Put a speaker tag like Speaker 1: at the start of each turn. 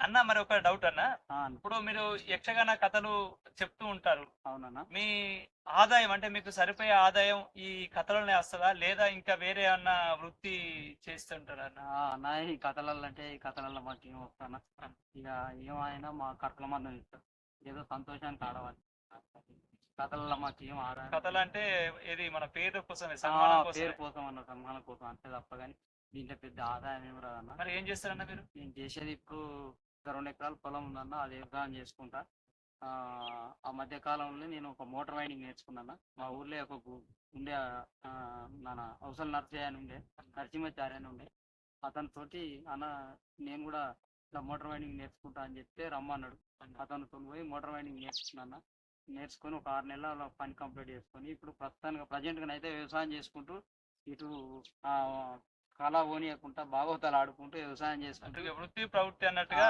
Speaker 1: అన్న మరి ఒక డౌట్ అన్న. ఇప్పుడు మీరు యక్షగాన కథలు చెప్తూ ఉంటారు.
Speaker 2: అవునన్నా.
Speaker 1: మీ ఆదాయం అంటే మీకు సరిపోయే ఆదాయం ఈ కథలోనే వస్తుందా? లేదా ఇంకా వేరే ఏమన్నా వృత్తి చేస్తుంటారా అన్న?
Speaker 2: ఈ కథలలో అంటే ఈ కథలలో మాకు ఏం వస్తానా ఇక ఏమైనా మా కథల మందం ఇస్తారు ఏదో సంతోషానికి ఆడవాలి కథలలో మాకు ఏం ఆడాలి
Speaker 1: కథలు అంటే ఏది? మన పేరు సన్మానం
Speaker 2: పేరు కోసం అన్న సన్మానం కోసం అంతే తప్ప కానీ దీంట్లో పెద్ద ఆదాయం ఏం రాదన్న.
Speaker 1: మరి ఏం చేస్తారన్న మీరు?
Speaker 2: నేను చేసేది ఇప్పుడు ఒక రెండు ఎకరాల పొలం ఉందన్న అది వ్యవసాయం చేసుకుంటా. ఆ, మధ్య కాలంలో నేను ఒక మోటార్ వైండింగ్ నేర్చుకున్నాను. మా ఊర్లో ఒక ఉండే మన అవసరం నర్సయ్య అని ఉండే నరసింహాచార్య అని ఉండే. అతని తోటి అన్న నేను కూడా ఇట్లా మోటార్ వైండింగ్ నేర్చుకుంటా అని చెప్తే రమ్మన్నాడు. అతనితో పోయి మోటార్ వైండింగ్ నేర్చుకున్నాను. నేర్చుకొని ఒక ఆరు నెలల పని కంప్లీట్ చేసుకొని ఇప్పుడు ప్రస్తుతానికి ప్రజెంట్గా అయితే వ్యవసాయం చేసుకుంటూ ఇటు ఆ, కళ ఓనియకుండా భాగవతాలు ఆడుకుంటూ వ్యవసాయం చేసుకుంటూ
Speaker 1: వృత్తి ప్రవృత్తి అన్నట్టుగా